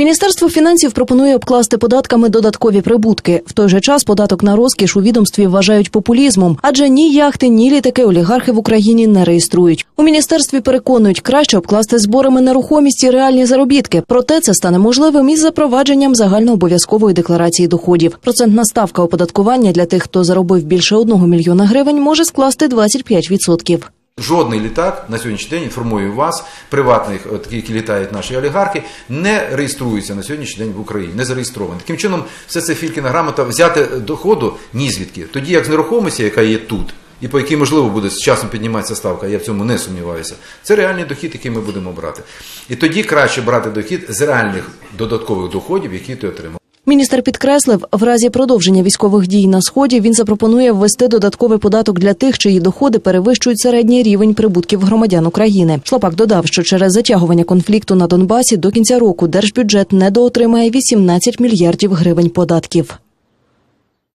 Міністерство фінансів пропонує обкласти податками додаткові прибутки. В той же час податок на розкіш у відомстві вважають популізмом, адже ні яхти, ні літаки олігархи в Україні не реєструють. У міністерстві переконують, краще обкласти зборами нерухомість і реальні заробітки. Проте це стане можливим із запровадженням загальнообов'язкової декларації доходів. Процентна ставка оподаткування для тих, хто заробив більше одного мільйона гривень, може скласти 25%. Жодний літак на сьогоднішній день інформую вас, приватних, от, які літають наші олігархи, не реєструється на сьогоднішній день в Україні, не зареєстрований. Таким чином, все це фількіна грамота взяти доходу ні звідки. Тоді як з нерухомості, яка є тут, і по якій можливо буде з часом підніматися ставка, я в цьому не сумніваюся. Це реальний дохід, який ми будемо брати. І тоді краще брати дохід з реальних додаткових доходів, які ти отримав. Міністр підкреслив, в разі продовження військових дій на сході він запропонує ввести додатковий податок для тих, чиї доходи перевищують середній рівень прибутків громадян України. Шлапак додав, що через затягування конфлікту на Донбасі до кінця року держбюджет недоотримає 18 мільярдів гривень податків.